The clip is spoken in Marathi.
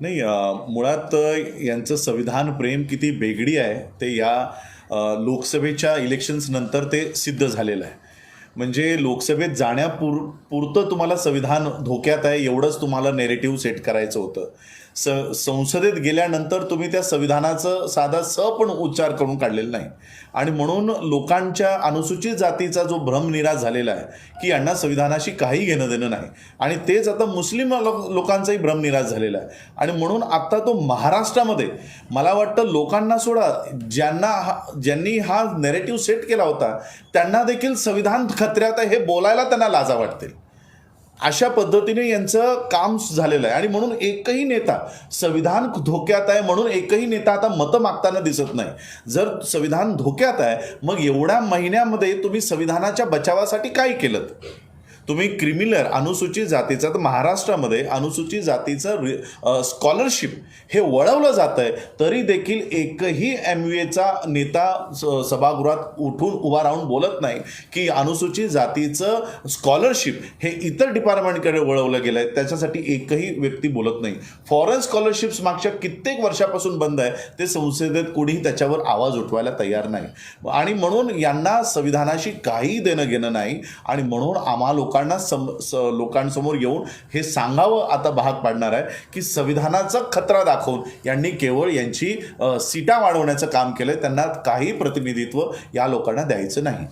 नाही मुळात यांचं संविधान प्रेम किती बेगडी आहे ते या लोकसभेच्या इलेक्शन्स नंतर ते सिद्ध झालेलं आहे. म्हणजे लोकसभेत जाण्यापूर पुरतं तुम्हाला संविधान धोक्यात आहे एवढंच तुम्हाला नेरेटिव्ह सेट करायचं होतं. स संसदेत गेल्यानंतर तुम्ही त्या संविधानाचं साधा स पण उच्चार करून काढलेला नाही. आणि म्हणून लोकांच्या अनुसूचित जातीचा जो भ्रमनिराश झालेला आहे की यांना संविधानाशी काही घेणं देणं नाही. आणि तेच आता मुस्लिम लो- लोकांचाही भ्रमनिराश झालेला आहे. आणि म्हणून आता तो महाराष्ट्रामध्ये मला वाटतं लोकांना सोडा ज्यांना हा ज्यांनी हा नेरेटिव्ह सेट केला होता त्यांना देखील संविधान खत्र्यात आहे हे बोलायला त्यांना लाजा वाटतील. अशा पद्धतीने यांचं काम झालेलं आहे. आणि म्हणून एकही नेता संविधान धोक्यात आहे म्हणून एकही नेता आता मतं मागताना दिसत नाही. जर संविधान धोक्यात आहे मग एवढ्या महिन्यामध्ये तुम्ही संविधानाच्या बचावासाठी काय केलं? तुम्ही क्रिमिनल अनुसूचित जातीचं तर महाराष्ट्रामध्ये अनुसूचित जातीचं स्कॉलरशिप हे वळवलं जातं आहे तरी देखील एकही एम यू एचा नेता स- सभागृहात उठून उभा राहून बोलत नाही की अनुसूचित जातीचं स्कॉलरशिप हे इतर डिपार्टमेंटकडे वळवलं गेलं आहे त्याच्यासाठी एकही व्यक्ती बोलत नाही. फॉरेन स्कॉलरशिप्स मागच्या कित्येक वर्षापासून बंद आहे ते संसदेत कोणीही त्याच्यावर आवाज उठवायला तयार नाही. आणि म्हणून यांना संविधानाशी काही देणं घेणं नाही आणि म्हणून आम्हा लोकांना सम स लोकांसमोर येऊन हे सांगावं आता भाग पाडणार आहे की संविधानाचा खतरा दाखवून यांनी केवळ यांची सीटा वाढवण्याचं काम केलं त्यांना काही प्रतिनिधित्व या लोकांना द्यायचं नाही.